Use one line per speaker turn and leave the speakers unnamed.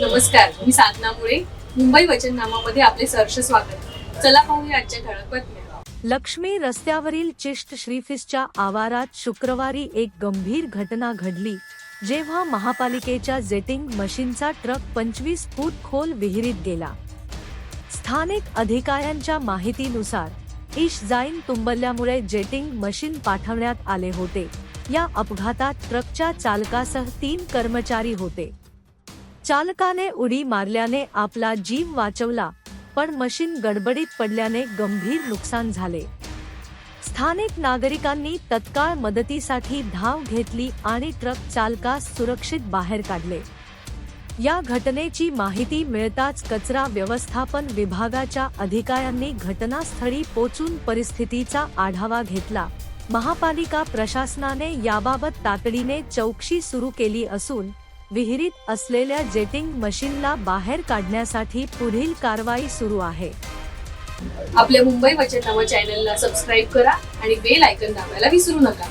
नमस्कार मी साधना मुळे. मुंबई वचननामामध्ये आपले सहर्ष स्वागत. चला पाहूया आजच्या ठळक बातम्या.
लक्ष्मी रस्त्यावरील चिष्ट श्रीफिसच्या आवारात शुक्रवारी एक गंभीर घटना घडली. जेव्हा महापालिकेच्या जेटिंग मशीनचा ट्रक पंचवीस फूट खोल विहिरीत गेला. स्थानिक अधिकाऱ्यांच्या माहितीनुसार इश जाईन तुंबल्यामुळे जेटिंग मशीन पाठवण्यात आले होते. या अपघातात ट्रकच्या चालकासह तीन कर्मचारी होते. चालकाने उडी मारल्याने आपला जीव वाचवला पण मशीन गडबडीत पडल्याने गंभीर नुकसान झाले. स्थानिक नागरिकांनी तत्काळ मदतीसाठी धाव घेतली आणि ट्रक चालकास सुरक्षित बाहेर काढले. या घटनेची माहिती मिळताच कचरा व्यवस्थापन विभागाच्या अधिकाऱ्यांनी घटनास्थळी पोचून परिस्थितीचा आढावा घेतला. महापालिका प्रशासनाने याबाबत तातडीने चौकशी सुरू केली असून विहिरीत असलेल्या जेटिंग मशीनला बाहेर काढण्यासाठी पुढील कारवाई सुरू आहे.
आपल्या मुंबई वचननामा चॅनलला सबस्क्राईब करा आणि बेल आयकन दाबायला विसरू नका.